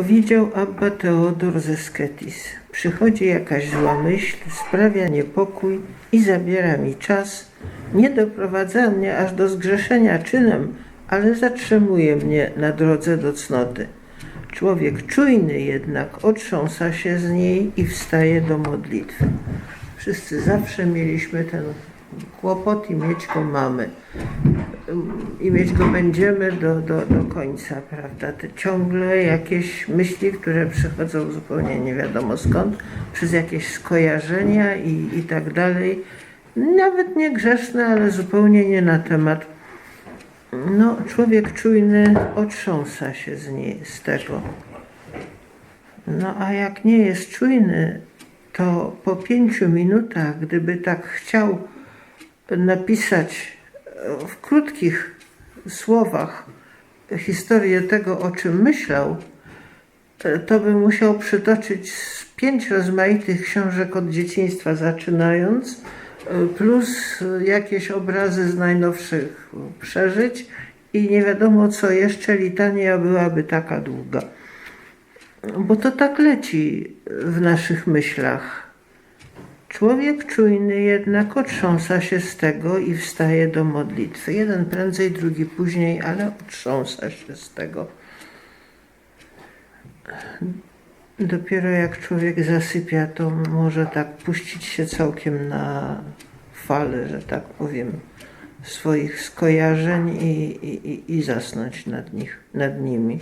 Powiedział Abba Teodor ze Sketis. Przychodzi jakaś zła myśl, sprawia niepokój i zabiera mi czas. Nie doprowadza mnie aż do zgrzeszenia czynem, ale zatrzymuje mnie na drodze do cnoty. Człowiek czujny jednak otrząsa się z niej i wstaje do modlitwy. Wszyscy zawsze mieliśmy ten kłopot i mieć go mamy. I mieć go będziemy do, do, do końca, prawda? Te ciągle jakieś myśli, które przychodzą zupełnie nie wiadomo skąd, przez jakieś skojarzenia i, i tak dalej. Nawet nie grzeszne, ale zupełnie nie na temat. No, człowiek czujny otrząsa się z, niej, z tego. No, a jak nie jest czujny, to po pięciu minutach, gdyby tak chciał napisać e, w krótkich słowach historię tego, o czym myślał, to by musiał przytoczyć z pięć rozmaitych książek od dzieciństwa zaczynając, e, plus jakieś obrazy z najnowszych przeżyć i nie wiadomo co jeszcze, litania byłaby taka długa. Bo to tak leci w naszych myślach. Człowiek czujny jednak otrząsa się z tego i wstaje do modlitwy. Jeden prędzej, drugi później, ale otrząsa się z tego. Dopiero jak człowiek zasypia, to może tak puścić się całkiem na falę, że tak powiem, swoich skojarzeń i, i- i zasnąć nad, nich, nad nimi.